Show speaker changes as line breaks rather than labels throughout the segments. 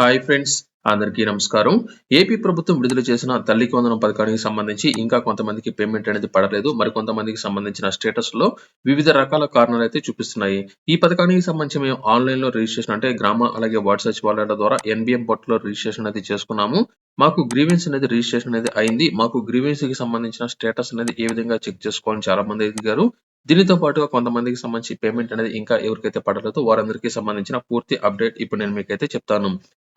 Hi friends అందరికీ నమస్కారం. AP ప్రభుత్వం విడుదల చేసిన తల్లికి వందనం పథకానికి సంబంధించి ఇంకా కొంతమందికి పేమెంట్ అనేది పడలేదు. మరి కొంతమందికి సంబంధించిన స్టేటస్లో వివిధ రకాల కారణాలు అయితే చూపిస్తున్నాయి. ఈ పథకానికి సంబంధించి మేము ఆన్లైన్లో రిజిస్ట్రేషన్ అంటే గ్రామ అలాగే వార్డ్ సచివాలయాల ద్వారా ఎన్బిఎం పోర్టల్లో రిజిస్ట్రేషన్ అయితే చేసుకున్నాము. మాకు గ్రీవెన్స్ అనేది రిజిస్ట్రేషన్ అనేది అయింది. మాకు గ్రీవెన్స్కి సంబంధించిన స్టేటస్ అనేది ఏ విధంగా చెక్ చేసుకోవాలని చాలా మంది అడిగారు. దీనితో పాటుగా కొంతమందికి సంబంధించి పేమెంట్ అనేది ఇంకా ఎవరికైతే పడలేదో వారందరికీ సంబంధించిన పూర్తి అప్డేట్ ఇప్పుడు నేను మీకైతే చెప్తాను.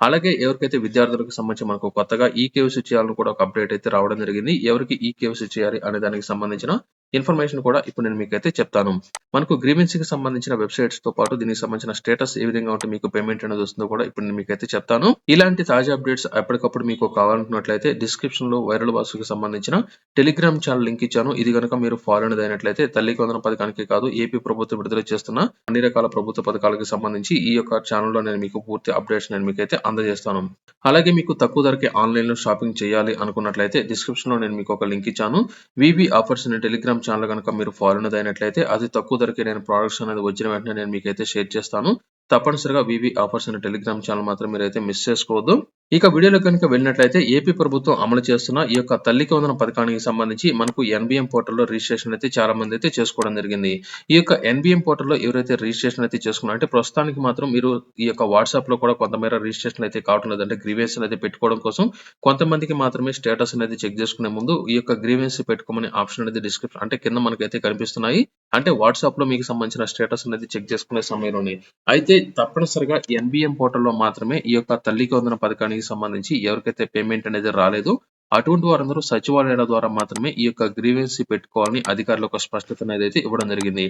అలాగే ఎవరికైతే విద్యార్థులకు సంబంధించి మనకు కొత్తగా ఈ కేవైసీ చేయాలని కూడా ఒక అప్డేట్ అయితే రావడం జరిగింది. ఎవరికి ఈ కేవైసీ చేయాలి అనే దానికి సంబంధించిన ఇన్ఫర్మేషన్ కూడా ఇప్పుడు నేను మీకైతే చెప్తాను. మనకు గ్రీవెన్సీ కి సంబంధించిన వెబ్సైట్స్తో పాటు దీనికి సంబంధించిన స్టేటస్ ఏ విధంగా ఉంటే మీకు పేమెంట్ అనేది వస్తుందో కూడా ఇప్పుడు నేను మీకైతే చెప్తాను. ఇలాంటి తాజా అప్డేట్స్ ఎప్పటికప్పుడు మీకు కావాలనుకున్నట్లయితే డిస్క్రిప్షన్లో వైరల్ వాసుకి సంబంధించిన టెలిగ్రామ్ ఛానల్ లింక్ ఇచ్చాను. ఇది కనుక మీరు ఫాలో అనేది అయినట్లయితే తల్లికి వందన పథకానికి కాదు ఏపీ ప్రభుత్వం విడుదల చేస్తున్న అన్ని రకాల ప్రభుత్వ పథకాలకు సంబంధించి ఈ యొక్క ఛానల్లో నేను మీకు పూర్తి అప్డేట్స్ నేను మీకైతే అందజేస్తాను. అలాగే మీకు తక్కువ ధరకే ఆన్లైన్లో షాపింగ్ చేయాలి అనుకున్నట్లయితే డిస్క్రిప్షన్లో నేను మీకు ఒక లింక్ ఇచ్చాను. వివి ఆఫర్స్ అనే టెలిగ్రామ్ ఛానల్ కనుక మీరు ఫాలో అయినట్లయితే అది తక్కువ ధరకే నేను ప్రొడక్ట్స్ అనేది వచ్చిన వెంటనే నేను మీకైతే షేర్ చేస్తాను. తప్పనిసరిగా వివి ఆఫర్స్ అనే టెలిగ్రామ్ ఛానల్ మాత్రం మీరైతే మిస్ చేసుకోవద్దు. ఇక వీడియోలో కనుక వెళ్ళినట్లయితే ఏపీ ప్రభుత్వం అమలు చేస్తున్న ఈ యొక్క తల్లికి వందన పథకానికి సంబంధించి మనకు ఎన్బిఎం పోర్టల్లో రిజిస్ట్రేషన్ అయితే చాలా మంది అయితే చేసుకోవడం జరిగింది. ఈ యొక్క ఎన్బిఎం పోర్టల్లో ఎవరైతే రిజిస్ట్రేషన్ అయితే చేసుకున్నారో అంటే ప్రస్తుతానికి మాత్రం మీరు ఈ యొక్క వాట్సాప్లో కూడా కొంతమేర రిజిస్ట్రేషన్ అయితే కావడం లేదు అంటే గ్రీవెన్స్ అనేది పెట్టుకోవడం కోసం కొంతమందికి మాత్రమే స్టేటస్ అనేది చెక్ చేసుకునే ముందు ఈ యొక్క గ్రీవెన్స్ పెట్టుకోమని ఆప్షన్ అనేది డిస్క్రిప్షన్ అంటే కింద మనకైతే కనిపిస్తున్నాయి. అంటే వాట్సాప్లో మీకు సంబంధించిన స్టేటస్ అనేది చెక్ చేసుకునే సమయంలోనే. అయితే తప్పనిసరిగా ఎన్బిఎం పోర్టల్లో మాత్రమే ఈ యొక్క తల్లికి వందన పథకానికి సంబంధించి ఎవరికైతే పేమెంట్ అనేది రాలేదో అటువంటి వారందరూ సచివాలయాల ద్వారా మాత్రమే ఈ యొక్క గ్రీవెన్సీ పెట్టుకోవాలని అధికారులు ఒక స్పష్టత అనేది అయితే ఇవ్వడం జరిగింది.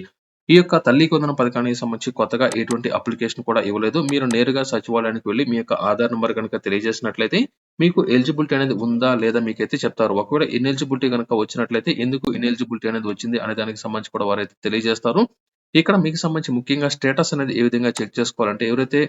ఈ యొక్క తల్లి కొందన పథకానికి సంబంధించి కొత్తగా ఎటువంటి అప్లికేషన్ కూడా ఇవ్వలేదు. మీరు నేరుగా సచివాలయానికి వెళ్ళి మీ యొక్క ఆధార్ నెంబర్ కనుక తెలియజేసినట్లయితే మీకు ఎలిజిబిలిటీ అనేది ఉందా లేదా మీకైతే చెప్తారు. ఒకవేళ ఇన్ఎలిజిబిలిటీ కనుక వచ్చినట్లయితే ఎందుకు ఇన్ఎలిజిబిలిటీ అనేది వచ్చింది అనే దానికి సంబంధించి కూడా వారైతే తెలియజేస్తారు. ఇక్కడ మీకు సంబంధించి ముఖ్యంగా స్టేటస్ అనేది ఏ విధంగా చెక్ చేసుకోవాలంటే ఎవరైతే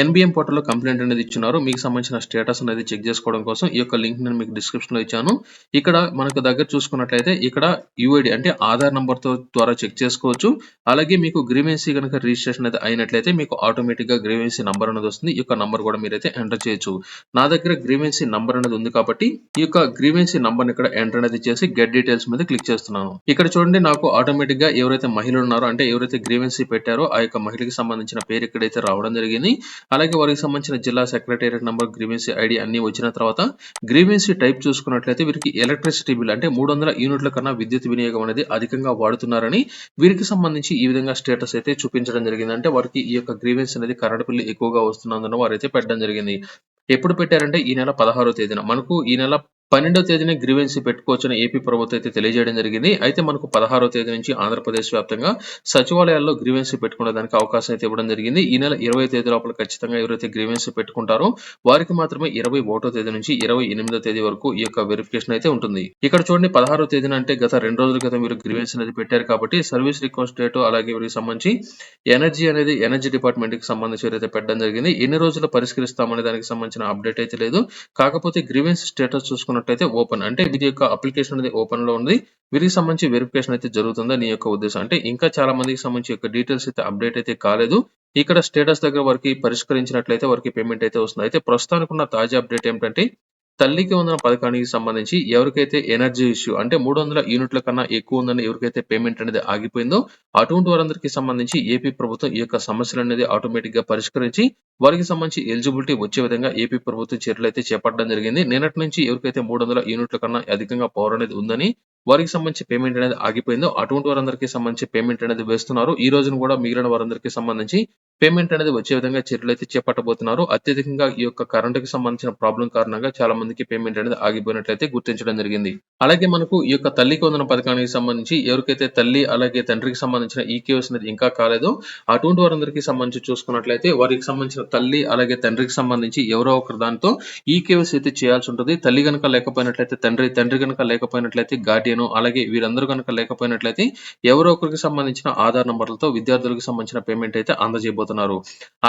ఎన్బిఎం పోర్టల్లో కంప్లైంట్ అనేది ఇచ్చినారు మీకు సంబంధించిన స్టేటస్ అనేది చెక్ చేసుకోవడం కోసం ఈ యొక్క లింక్ నేను మీకు డిస్క్రిప్షన్లో ఇచ్చాను. ఇక్కడ మనకు దగ్గర చూసుకున్నట్లయితే ఇక్కడ యూఐడి అంటే ఆధార్ నంబర్తో ద్వారా చెక్ చేసుకోవచ్చు. అలాగే మీకు గ్రీవెన్సీ కనుక రిజిస్ట్రేషన్ అయితే అయినట్లయితే మీకు ఆటోమేటిక్గా గ్రీవెన్సీ నంబర్ అనేది వస్తుంది. ఈ యొక్క నంబర్ కూడా మీరైతే ఎంటర్ చేయొచ్చు. నా దగ్గర గ్రీవెన్సీ నంబర్ అనేది ఉంది కాబట్టి ఈ యొక్క గ్రీవెన్సీ నెంబర్ ఇక్కడ ఎంటర్ అనేది చేసి గెట్ డీటెయిల్స్ మీద క్లిక్ చేస్తున్నాను. ఇక్కడ చూడండి నాకు ఆటోమేటిక్గా ఎవరైతే మహిళలు ఉన్నారో అంటే ఎవరైతే గ్రీవెన్సీ పెట్టారో ఆ యొక్క మహిళకి సంబంధించిన పేరు ఇక్కడైతే రావడం జరిగింది. అలాగే వారికి సంబంధించిన జిల్లా సెక్రటేరియట్ నంబర్ గ్రీవెన్సీ ఐడి అన్ని వచ్చిన తర్వాత గ్రీవెన్సీ టైప్ చూసుకున్నట్లయితే వీరికి ఎలక్ట్రిసిటీ బిల్ అంటే మూడు వందల యూనిట్ల కన్నా విద్యుత్ వినియోగం అనేది అధికంగా వాడుతున్నారని వీరికి సంబంధించి ఈ విధంగా స్టేటస్ అయితే చూపించడం జరిగింది. అంటే వారికి ఈ యొక్క గ్రీవెన్స్ అనేది కరెంట్ బిల్లు ఎక్కువగా వస్తున్నందున వారైతే పెట్టడం జరిగింది. ఎప్పుడు పెట్టారంటే ఈ నెల పదహారో తేదీన. మనకు ఈ నెల పన్నెండవ తేదీన గ్రీవెన్సీ పెట్టుకోవచ్చని ఏపీ ప్రభుత్వం అయితే తెలియజేయడం జరిగింది. అయితే మనకు పదహారో తేదీ నుంచి ఆంధ్రప్రదేశ్ వ్యాప్తంగా సచివాలయాల్లో గ్రీవెన్సీ పెట్టుకునే దానికి అవకాశం అయితే ఇవ్వడం జరిగింది. ఈ నెల ఇరవై తేదీ లోపల ఖచ్చితంగా ఎవరైతే గ్రీవెన్సీ పెట్టుకుంటారో వారికి మాత్రమే ఇరవై ఒకటో తేదీ నుంచి ఇరవై ఎనిమిదో తేదీ వరకు ఈ యొక్క వెరిఫికేషన్ అయితే ఉంటుంది. ఇక్కడ చూడండి పదహారో తేదీన అంటే గత రెండు రోజుల క్రితం మీరు గ్రీవెన్స్ అనేది పెట్టారు కాబట్టి సర్వీస్ రిక్వెస్ట్ డేట్ అలాగే వీరికి సంబంధించి ఎనర్జీ అనేది ఎనర్జీ డిపార్ట్మెంట్కి సంబంధించి అయితే పెట్టడం జరిగింది ఎన్ని రోజులు పరిష్కరిస్తామనే దానికి సంబంధించిన అప్డేట్ అయితే లేదు. కాకపోతే గ్రీవెన్స్ స్టేటస్ చూసుకున్నట్టయితే ఓపెన్. అంటే వీరి యొక్క అప్లికేషన్ అనేది ఓపెన్లో ఉంది. వీరికి సంబంధించి వెరిఫికేషన్ అయితే జరుగుతుందా? నీ యొక్క ఉద్దేశం. అంటే ఇంకా చాలా మందికి సంబంధించి యొక్క డీటెయిల్స్ అయితే అప్డేట్ అయితే కాలేదు. ఇక్కడ స్టేటస్ దగ్గర వారికి పరిష్కరించినట్లయితే వారికి పేమెంట్ అయితే వస్తుంది. అయితే ప్రస్తుతానికి ఉన్న తాజా అప్డేట్ ఏంటంటే తల్లికి వందన పథకానికి సంబంధించి ఎవరికైతే ఎనర్జీ ఇష్యూ అంటే మూడు వందల యూనిట్ల కన్నా ఎక్కువ ఉందని ఎవరికైతే పేమెంట్ అనేది ఆగిపోయిందో అటువంటి వారందరికీ సంబంధించి ఏపీ ప్రభుత్వం ఈ యొక్క సమస్యలు అనేది ఆటోమేటిక్గా పరిష్కరించి వారికి సంబంధించి ఎలిజిబిలిటీ వచ్చే విధంగా ఏపీ ప్రభుత్వం చర్యలు అయితే చేపట్టడం జరిగింది. నిన్నటి నుంచి ఎవరికైతే మూడు వందల యూనిట్ల కన్నా అధికంగా పవర్ అనేది ఉందని వారికి సంబంధించి పేమెంట్ అనేది ఆగిపోయిందో అటువంటి వారందరికీ సంబంధించి పేమెంట్ అనేది వేస్తున్నారు. ఈ రోజున కూడా మిగిలిన వారందరికీ సంబంధించి పేమెంట్ అనేది వచ్చే విధంగా చర్యలు అయితే చేపట్టబోతున్నారు. అత్యధికంగా ఈ యొక్క కరెంటుకి సంబంధించిన ప్రాబ్లం కారణంగా చాలా మందికి పేమెంట్ అనేది ఆగిపోయినట్లయితే గుర్తించడం జరిగింది. అలాగే మనకు ఈ యొక్క తల్లి కొందన పథకానికి సంబంధించి ఎవరికైతే తల్లి అలాగే తండ్రికి సంబంధించిన ఈకేఎస్ అనేది ఇంకా కాలేదో అటువంటి వారందరికీ సంబంధించి చూసుకున్నట్లయితే వారికి సంబంధించిన తల్లి అలాగే తండ్రికి సంబంధించి ఎవరో ఒకరు దాంతో ఈకేఎస్ అయితే చేయాల్సి ఉంటుంది. తల్లి కనుక లేకపోయినట్లయితే తండ్రి తండ్రి కనుక లేకపోయినట్లయితే గార్డియన్ అలాగే వీరందరూ కనుక లేకపోయినట్లయితే ఎవరో ఒకరికి సంబంధించిన ఆధార్ నంబర్లతో విద్యార్థులకు సంబంధించిన పేమెంట్ అయితే అందజేయబోతున్నారు.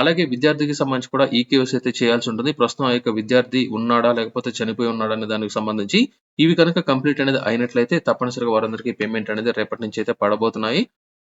అలాగే విద్యార్థికి సంబంధించి కూడా ఈకేఎస్ అయితే చేయాల్సి ఉంటుంది. ప్రస్తుతం ఆ యొక్క విద్యార్థి ఉన్నాడా లేకపోతే చనిపోయి ఉన్నాడా అనే దానికి సంబంధించి ఇవి కనుక కంప్లీట్ అనేది అయినట్లయితే తప్పనిసరిగా వారందరికీ పేమెంట్ అనేది రేపటి నుంచి అయితే పడబోతున్నాయి.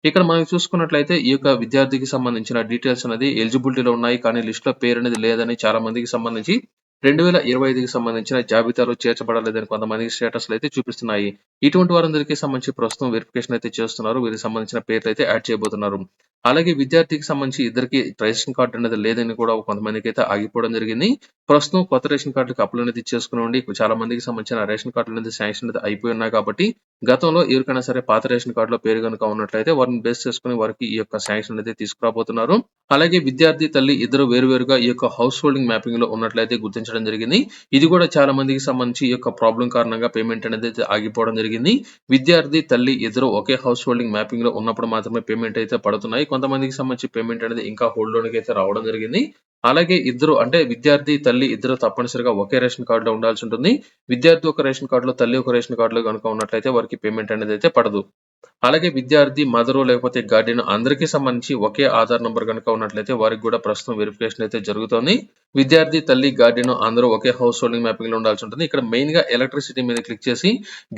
ఇక్కడ మనం చూసుకున్నట్లయితే ఈ యొక్క విద్యార్థికి సంబంధించిన డీటెయిల్స్ అనేది ఎలిజిబిలిటీలో ఉన్నాయి. కానీ లిస్ట్లో పేరు అనేది లేదని చాలా మందికి సంబంధించి రెండు వేల ఇరవై ఐదుకి సంబంధించిన జాబితాలో చేర్చబడలేదని కొంతమంది స్టేటస్లు అయితే చూపిస్తున్నాయి. ఇటువంటి వారందరికీ సంబంధించి ప్రస్తుతం వెరిఫికేషన్ అయితే చేస్తున్నారు. వీరికి సంబంధించిన పేర్లు అయితే యాడ్ చేయబోతున్నారు. అలాగే విద్యార్థికి సంబంధించి ఇద్దరికి రేషన్ కార్డు అనేది లేదని కూడా కొంతమందికి అయితే ఆగిపోవడం జరిగింది. ప్రస్తుతం కొత్త రేషన్ కార్డుకి అప్లై అనేది చేసుకుని చాలా మందికి సంబంధించిన రేషన్ కార్డులు అనేది శాంక్షన్ అయితే అయిపోయి ఉన్నాయి కాబట్టి గతంలో ఎవరికైనా సరే పాత రేషన్ కార్డులో పేరు కనుక ఉన్నట్లయితే వారిని బేస్ చేసుకుని వారికి ఈ యొక్క శాంక్షన్ అయితే తీసుకురాబోతున్నారు. అలాగే విద్యార్థి తల్లి ఇద్దరు వేరువేరుగా ఈ యొక్క హౌస్ హోల్డింగ్ మ్యాపింగ్లో ఉన్నట్లయితే గుర్తించడం జరిగింది. ఇది కూడా చాలా మందికి సంబంధించి ఈ యొక్క ప్రాబ్లం కారణంగా పేమెంట్ అనేది అయితే ఆగిపోవడం జరిగింది. విద్యార్థి తల్లి ఇద్దరు ఒకే హౌస్ హోల్డింగ్ మ్యాపింగ్లో ఉన్నప్పుడు మాత్రమే పేమెంట్ అయితే పడుతున్నాయి. కొంతమందికి సంబంధించి పేమెంట్ అనేది ఇంకా హోల్డ్ లోనికి అయితే రావడం జరిగింది. అలాగే ఇద్దరు అంటే విద్యార్థి తల్లి ఇద్దరు తప్పనిసరిగా ఒకే రేషన్ కార్డులో ఉండాల్సి ఉంటుంది. విద్యార్థి ఒక రేషన్ కార్డులో తల్లి ఒక రేషన్ కార్డులో కనుక ఉన్నట్లయితే వారికి పేమెంట్ అనేది అయితే పడదు. అలాగే విద్యార్థి మదరు లేకపోతే గార్డియన్ అందరికీ సంబంధించి ఒకే ఆధార్ నంబర్ కనుక ఉన్నట్లయితే వారికి కూడా ప్రస్తుతం వెరిఫికేషన్ అయితే జరుగుతోంది. విద్యార్థి తల్లి గార్డియన్ అందరూ ఒకే హౌస్ హోల్డింగ్ మ్యాపింగ్లో ఉండాల్సి ఉంటుంది. ఇక్కడ మెయిన్గా ఎలక్ట్రిసిటీ మీద క్లిక్ చేసి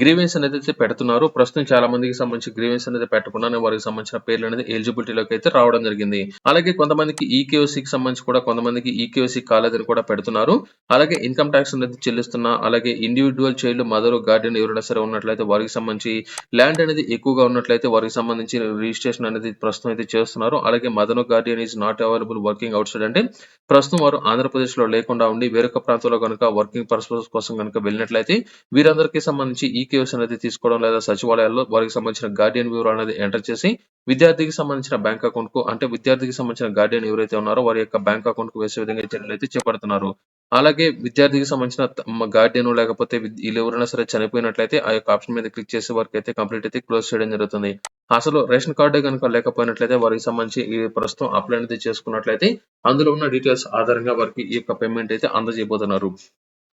గ్రీవెన్స్ అనేది అయితే పెడుతున్నారు. ప్రస్తుతం చాలా మందికి సంబంధించి గ్రీవెన్స్ అనేది పెట్టకుండానే వారికి సంబంధించిన పేర్లు అనేది ఎలిజిబిలిటీలోకి అయితే రావడం జరిగింది. అలాగే కొంతమందికి ఈకేఓసీకి సంబంధించి కూడా కొంతమందికి ఈకేఓసీ అని కూడా పెడుతున్నారు. అలాగే ఇన్కమ్ ట్యాక్స్ అనేది చెల్లిస్తున్న అలాగే ఇండివిజువల్ చైల్డ్ మదర్ గార్డెన్ ఎవరైనా సరే ఉన్నట్లయితే వారికి సంబంధించి ల్యాండ్ అనేది ఎక్కువగా ఉన్నట్లయితే వారికి సంబంధించి రిజిస్ట్రేషన్ అనేది ప్రస్తుతం అయితే చేస్తున్నారు. అలాగే mother garden is not available working outside అంటే ప్రస్తుతం వారు ఆంధ్రప్రదేశ్లో లేకుండా ఉండి వేరొక ప్రాంతంలో కనుక వర్కింగ్ పర్పస్ కోసం కనుక వెళ్ళినట్లయితే వీరందరికీ సంబంధించి ఈ అనేది తీసుకోవడం లేదా సచివాలయాల్లో వారికి సంబంధించిన గార్డియన్ వివరాలు అనేది ఎంటర్ చేసి విద్యార్థికి సంబంధించిన బ్యాంక్ అకౌంట్కు అంటే విద్యార్థికి సంబంధించిన గార్డియన్ ఎవరైతే ఉన్నారో వారి యొక్క బ్యాంక్ అకౌంట్ కు వేసే విధంగా చర్యలు అయితే చేపడుతున్నారు. అలాగే విద్యార్థికి సంబంధించిన గార్డియన్ లేకపోతే వీళ్ళు ఎవరైనా సరే చనిపోయినట్లయితే ఆ యొక్క ఆప్షన్ మీద క్లిక్ చేసే వరకు అయితే కంప్లీట్ అయితే క్లోజ్ చేయడం జరుగుతుంది. అసలు రేషన్ కార్డు కనుక లేకపోయినట్లయితే వారికి సంబంధించి ఈ ప్రస్తుతం అప్లై అనేది చేసుకున్నట్లయితే అందులో ఉన్న డీటెయిల్స్ ఆధారంగా వారికి ఈ యొక్క పేమెంట్ అయితే అందజేయబోతున్నారు.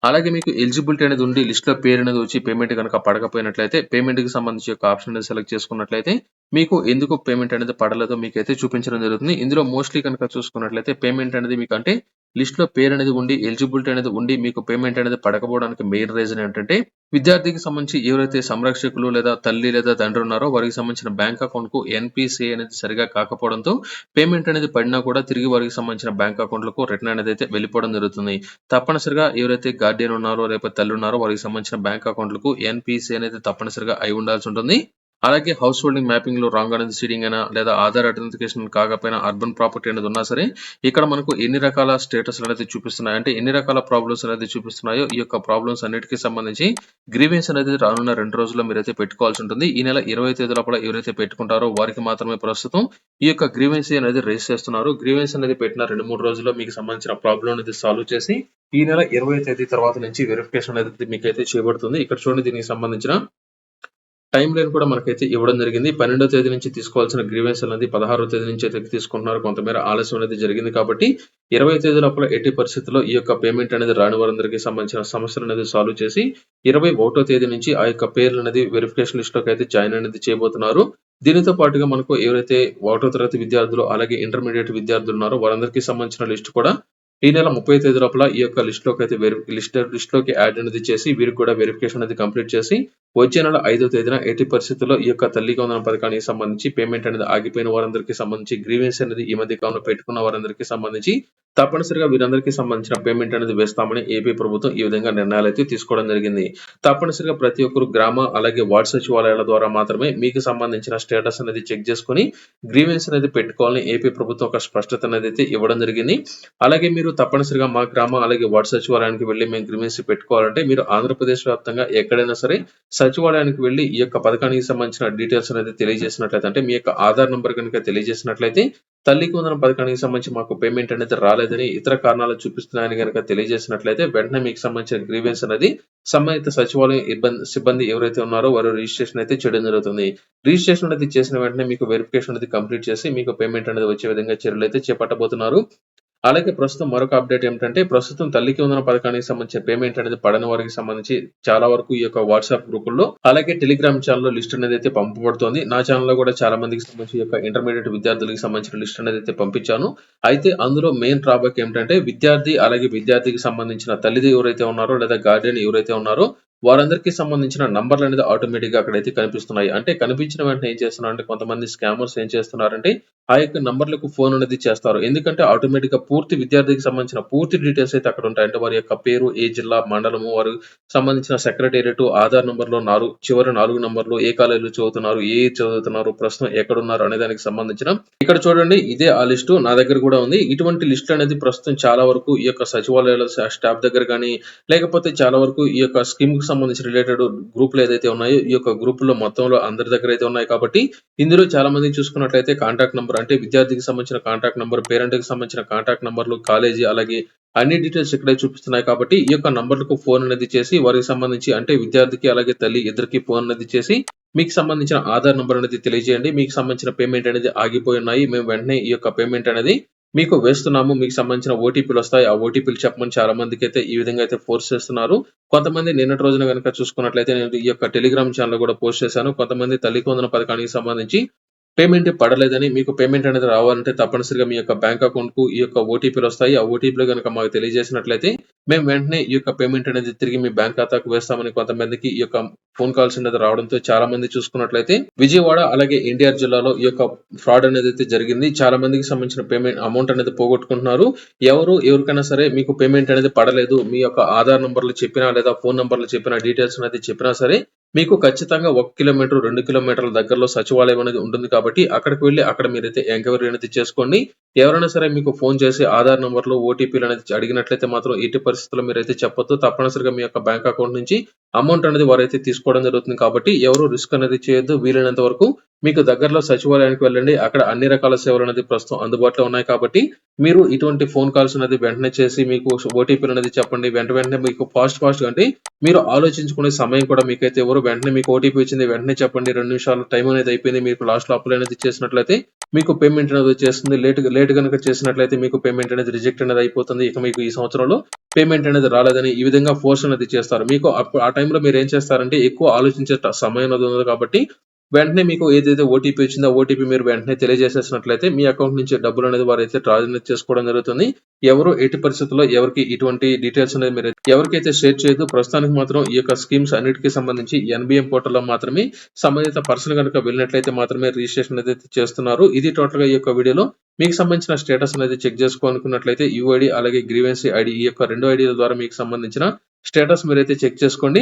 అలాగే మీకు ఎలిజిబిలిటీ అనేది ఉండి లిస్ట్లో పేరు అనేది వచ్చి పేమెంట్ కనుక పడకపోయినట్లయితే పేమెంట్కి సంబంధించి యొక్క ఆప్షన్ అనేది సెలెక్ట్ చేసుకున్నట్లయితే మీకు ఎందుకు పేమెంట్ అనేది పడలేదో మీకు అయితే చూపించడం జరుగుతుంది. ఇందులో మోస్ట్లీ కనుక చూసుకున్నట్లయితే పేమెంట్ అనేది మీకు అంటే లిస్ట్లో పేరు అనేది ఉండి ఎలిజిబిలిటీ అనేది ఉండి మీకు పేమెంట్ అనేది పడకపోవడానికి మెయిన్ రీజన్ ఏంటంటే విద్యార్థికి సంబంధించి ఎవరైతే సంరక్షకులు లేదా తల్లి లేదా తండ్రి ఉన్నారో వారికి సంబంధించిన బ్యాంక్ అకౌంట్కు ఎన్పిసి అనేది సరిగా కాకపోవడంతో పేమెంట్ అనేది పడినా కూడా తిరిగి వారికి సంబంధించిన బ్యాంక్ అకౌంట్లకు రిటర్న్ అనేది అయితే వెళ్ళిపోవడం జరుగుతుంది. తప్పనిసరిగా ఎవరైతే గార్డియన్ ఉన్నారో లేకపోతే తల్లి ఉన్నారో వారికి సంబంధించిన బ్యాంక్ అకౌంట్లకు ఎన్పిసిఐ అనేది తప్పనిసరిగా అయి ఉండాల్సి ఉంటుంది. అలాగే హౌస్ హోల్డింగ్ మ్యాపింగ్లో రాంగ్ అనేది సీడింగ్ అయినా లేదా ఆధార్ ఐడెంటిఫికేషన్ కాకపోయినా అర్బన్ ప్రాపర్టీ అనేది ఉన్నా సరే ఇక్కడ మనకు ఎన్ని రకాల స్టేటస్ అనేది చూపిస్తున్నాయి? అంటే ఎన్ని రకాల ప్రాబ్లమ్స్ అనేది చూపిస్తున్నాయో ఈ యొక్క ప్రాబ్లమ్స్ అన్నిటికీ సంబంధించి గ్రీవెన్స్ అనేది రానున్న రెండు రోజుల్లో మీరైతే పెట్టుకోవాల్సి ఉంటుంది. ఈ నెల ఇరవై తేదీ లోపల ఎవరైతే పెట్టుకుంటారో వారికి మాత్రమే ప్రస్తుతం ఈ యొక్క గ్రీవెన్స్ అనేది రేస్ చేస్తున్నారు. గ్రీవెన్స్ అనేది పెట్టిన రెండు మూడు రోజుల్లో మీకు సంబంధించిన ప్రాబ్లం అనేది సాల్వ్ చేసి ఈ నెల ఇరవై తేదీ తర్వాత నుంచి వెరిఫికేషన్ అనేది మీకైతే చేయబడుతుంది. ఇక్కడ చూడండి దీనికి సంబంధించిన టైం లైన్ కూడా మనకైతే ఇవ్వడం జరిగింది. పన్నెండో తేదీ నుంచి తీసుకోవాల్సిన గ్రీవెన్స్ అనేది పదహారో తేదీ నుంచి అయితే తీసుకుంటున్నారు. కొంతమేర ఆలస్యం అనేది జరిగింది కాబట్టి ఇరవై తేదీ లోపల ఎట్టి పరిస్థితుల్లో ఈ యొక్క పేమెంట్ అనేది రాని వారందరికీ సంబంధించిన సమస్యలు అనేది సాల్వ్ చేసి ఇరవై ఒకటో తేదీ నుంచి ఆ యొక్క పేర్లు అనేది వెరిఫికేషన్ లిస్ట్లోకి అయితే జాయిన్ అనేది చేయబోతున్నారు. దీనితో పాటుగా మనకు ఎవరైతే ఒకటో తరగతి విద్యార్థులు అలాగే ఇంటర్మీడియట్ విద్యార్థులు ఉన్నారో వారందరికీ సంబంధించిన లిస్ట్ కూడా ఈ నెల ముప్పై తేదీ లోపల ఈ యొక్క లిస్ట్లోకి అయితే లిస్ట్ లిస్ట్లోకి యాడ్ అనేది చేసి వీరికి కూడా వెరిఫికేషన్ అనేది కంప్లీట్ చేసి వచ్చే నెల ఐదో తేదీన ఎట్టి పరిస్థితుల్లో ఈ యొక్క తల్లి ఉన్న పథకానికి సంబంధించి పేమెంట్ అనేది ఆగిపోయిన వారందరికీ సంబంధించి గ్రీవెన్స్ అనేది ఈ మధ్య కాలంలో పెట్టుకున్న వారందరికీ సంబంధించి తప్పనిసరిగా వీరందరికీ సంబంధించిన పేమెంట్ అనేది వేస్తామని ఏపీ ప్రభుత్వం ఈ విధంగా నిర్ణయాలు అయితే తీసుకోవడం జరిగింది. తప్పనిసరిగా ప్రతి ఒక్కరు గ్రామ అలాగే వార్డు సచివాలయాల ద్వారా మాత్రమే మీకు సంబంధించిన స్టేటస్ అనేది చెక్ చేసుకుని గ్రీవెన్స్ అనేది పెట్టుకోవాలని ఏపీ ప్రభుత్వం ఒక స్పష్టత అనేది అయితే ఇవ్వడం జరిగింది. అలాగే మీరు తప్పనిసరిగా మా గ్రామ అలాగే వార్డు సచివాలయానికి వెళ్ళి మేము గ్రీవెన్స్ పెట్టుకోవాలంటే మీరు ఆంధ్రప్రదేశ్ వ్యాప్తంగా ఎక్కడైనా సరే సచివాలయానికి వెళ్ళి ఈ యొక్క పథకానికి సంబంధించిన డీటెయిల్స్ అనేది తెలియజేసినట్లయితే అంటే మీ యొక్క ఆధార్ నంబర్ కనుక తెలియజేసినట్లయితే తల్లికి వందన పథకానికి సంబంధించి మాకు పేమెంట్ అనేది రాలేదని ఇతర కారణాలు చూపిస్తున్నాయని కనుక తెలియజేసినట్లయితే వెంటనే మీకు సంబంధించిన గ్రీవెన్స్ అనేది సంబంధిత సచివాలయం ఇబ్బంది సిబ్బంది ఎవరైతే ఉన్నారో వారు రిజిస్ట్రేషన్ అయితే చేయడం జరుగుతుంది. రిజిస్ట్రేషన్ అనేది చేసిన వెంటనే మీకు వెరిఫికేషన్ అనేది కంప్లీట్ చేసి మీకు పేమెంట్ అనేది వచ్చే విధంగా చర్యలు అయితే చేపట్టబోతున్నారు. అలాగే ప్రస్తుతం మరొక అప్డేట్ ఏమిటంటే ప్రస్తుతం తల్లికి వందన పథకానికి సంబంధించిన పేమెంట్ అనేది పడని వారికి సంబంధించి చాలా వరకు ఈ యొక్క వాట్సాప్ గ్రూపుల్లో అలాగే టెలిగ్రామ్ ఛానల్ లిస్ట్ అనేది అయితే పంపబడుతోంది. నా ఛానల్లో కూడా చాలా మందికి సంబంధించి యొక్క ఇంటర్మీడియట్ విద్యార్థులకు సంబంధించిన లిస్ట్ అనేది అయితే పంపించాను. అయితే అందులో మెయిన్ డ్రాబ్యాక్ ఏమిటంటే విద్యార్థి అలాగే విద్యార్థికి సంబంధించిన తల్లిది ఎవరైతే ఉన్నారో లేదా గార్డియన్ ఎవరైతే ఉన్నారో వారందరికీ సంబంధించిన నంబర్లు అనేది ఆటోమేటిక్గా అక్కడైతే కనిపిస్తున్నాయి. అంటే కనిపించిన వెంటనే ఏం చేస్తున్నారు అంటే కొంతమంది స్కామర్స్ ఏం చేస్తున్నారంటే ఆ యొక్క నంబర్లకు ఫోన్ అనేది చేస్తారు. ఎందుకంటే ఆటోమేటిక్గా పూర్తి విద్యార్థికి సంబంధించిన పూర్తి డీటెయిల్స్ అయితే అక్కడ ఉంటాయి అంటే వారి యొక్క పేరు ఏ జిల్లా మండలము వారు సంబంధించిన సెక్రటేరియట్ ఆధార్ నంబర్లో నాలుగు చివరి నాలుగు నంబర్లు ఏ కాలేజీలో చదువుతున్నారు ఏ చదువుతున్నారు ప్రస్తుతం ఎక్కడ ఉన్నారు అనే దానికి సంబంధించిన ఇక్కడ చూడండి ఇదే ఆ లిస్టు నా దగ్గర కూడా ఉంది. ఇటువంటి లిస్ట్ అనేది ప్రస్తుతం చాలా వరకు ఈ యొక్క సచివాలయాల స్టాఫ్ దగ్గర కానీ లేకపోతే చాలా వరకు ఈ యొక్క స్కీమ్కి సంబంధించి రిలేటెడ్ గ్రూపులు ఏదైతే ఉన్నాయో ఈ యొక్క గ్రూపుల్లో లో మొత్తంలో అందరి దగ్గర అయితే ఉన్నాయి కాబట్టి ఇందులో చాలా మంది చూసుకున్నట్లయితే కాంటాక్ట్ నెంబర్ అంటే విద్యార్థికి సంబంధించిన కాంటాక్ట్ నెంబర్ పేరెంట్కి సంబంధించిన కాంటాక్ట్ నెంబర్లు కాలేజీ అలాగే అన్ని డీటెయిల్స్ ఇక్కడే చూపిస్తున్నాయి కాబట్టి ఈ యొక్క నంబర్లకు ఫోన్ అనేది చేసి వారికి సంబంధించి అంటే విద్యార్థికి అలాగే తల్లి ఇద్దరికి ఫోన్ అనేది చేసి మీకు సంబంధించిన ఆధార్ నెంబర్ అనేది తెలియజేయండి. మీకు సంబంధించిన పేమెంట్ అనేది ఆగిపోయి ఉన్నాయి. మేము వెంటనే ఈ యొక్క పేమెంట్ అనేది మీకు వేస్తున్నాము మీకు సంబంధించిన ఓటీపీలు వస్తాయి. ఆ ఓటీపీలు చెప్పమని చాలా మందికి అయితే ఈ విధంగా అయితే ఫోర్స్ చేస్తున్నారు. కొంతమంది నిన్నటి రోజున కనుక చూసుకున్నట్లయితే నేను ఈ యొక్క టెలిగ్రామ్ ఛానల్ కూడా పోస్ట్ చేశాను. కొంతమంది తల్లి కొందన పథకానికి సంబంధించి పేమెంట్ పడలేదని మీకు పేమెంట్ అనేది రావాలంటే తప్పనిసరిగా మీ యొక్క బ్యాంక్ అకౌంట్కు ఈ యొక్క ఓటీపీలు వస్తాయి. ఆ ఓటీపీలు కనుక మాకు తెలియజేసినట్లయితే మేము వెంటనే ఈ యొక్క పేమెంట్ అనేది తిరిగి మీ బ్యాంక్ ఖాతాకు వేస్తామని కొంతమందికి ఈ యొక్క ఫోన్ కాల్స్ అనేది రావడంతో చాలా మంది చూసుకున్నట్లయితే విజయవాడ అలాగే ఎన్టీఆర్ జిల్లాలో ఈ యొక్క ఫ్రాడ్ అనేది అయితే జరిగింది. చాలా మందికి సంబంధించిన పేమెంట్ అమౌంట్ అనేది పోగొట్టుకుంటున్నారు. ఎవరు ఎవరికైనా సరే మీకు పేమెంట్ అనేది పడలేదు మీ యొక్క ఆధార్ నంబర్లు చెప్పినా లేదా ఫోన్ నంబర్లు చెప్పిన డీటెయిల్స్ అనేది చెప్పినా సరే మీకు ఖచ్చితంగా ఒక కిలోమీటర్ రెండు కిలోమీటర్ల దగ్గరలో సచివాలయం అనేది ఉంటుంది కాబట్టి అక్కడికి వెళ్ళి అక్కడ మీరైతే ఎంక్వైరీ అనేది చేసుకోండి. ఎవరైనా సరే మీకు ఫోన్ చేసి ఆధార్ నంబర్లు ఓటీపీలు అనేది అడిగినట్లయితే మాత్రం ఎయిటీ పరిస్థితుల్లో మీరైతే చెప్పొద్దు. తప్పనిసరిగా మీ యొక్క బ్యాంక్ అకౌంట్ నుంచి అమౌంట్ అనేది వారైతే తీసుకోవడం జరుగుతుంది కాబట్టి ఎవరు రిస్క్ అనేది చేయొద్దు. వీలైనంత వరకు మీకు దగ్గరలో సచివాలయానికి వెళ్ళండి. అక్కడ అన్ని రకాల సేవలు అనేది ప్రస్తుతం అందుబాటులో ఉన్నాయి కాబట్టి మీరు ఇటువంటి ఫోన్ కాల్స్ అనేది వెంటనే చేసి మీకు ఓటీపీలు అనేది చెప్పండి. వెంట వెంటనే మీకు ఫాస్ట్ ఫాస్ట్ అంటే మీరు ఆలోచించుకునే సమయం కూడా మీకైతే ఎవరు వెంటనే మీకు ఓటీపీ వచ్చింది వెంటనే చెప్పండి. రెండు నిమిషాలు టైం అనేది అయిపోయింది మీకు లాస్ట్లో అప్లై అనేది చేసినట్లయితే మీకు పేమెంట్ అనేది చేస్తుంది లేట్ లేట్ కనుక చేసినట్లయితే మీకు పేమెంట్ అనేది రిజెక్ట్ అనేది అయిపోతుంది. ఇక మీకు ఈ సంవత్సరంలో పేమెంట్ అనేది రాలేదని ఈ విధంగా ఫోర్స్ అనేది చేస్తారు. మీకు అప్పుడు ఆ టైంలో మీరు ఏం చేస్తారంటే ఎక్కువ ఆలోచించే సమయం అనేది ఉంది కాబట్టి వెంటనే మీకు ఏదైతే ఓటీపీ వచ్చిందో ఓటీపీ మీరు వెంటనే తెలియజేసేసినట్లయితే మీ అకౌంట్ నుంచి డబ్బులు అనేది వారైతే అయితే అనేది చేసుకోవడం జరుగుతుంది. ఎవరు ఎట్టి పరిస్థితుల్లో ఎవరికి ఇటువంటి డీటెయిల్స్ అనేది మీరు ఎవరికైతే షేర్ చేయదు ప్రస్తుతానికి మాత్రం ఈ యొక్క స్కీమ్స్ అన్నిటికీ సంబంధించి ఎన్బిఎం పోర్టల్లో మాత్రమే సంబంధిత పర్సన్ కనుక వెళ్ళినట్లయితే మాత్రమే రిజిస్ట్రేషన్ అనేది చేస్తున్నారు. ఇది టోటల్గా ఈ యొక్క వీడియోలో మీకు సంబంధించిన స్టేటస్ అనేది చెక్ చేసుకోవాలనుకున్నట్లయితే యూఐడి అలాగే గ్రీవెన్సీ ఐడి ఈ యొక్క రెండు ఐడీల ద్వారా మీకు సంబంధించిన స్టేటస్ మీరైతే చెక్ చేసుకోండి.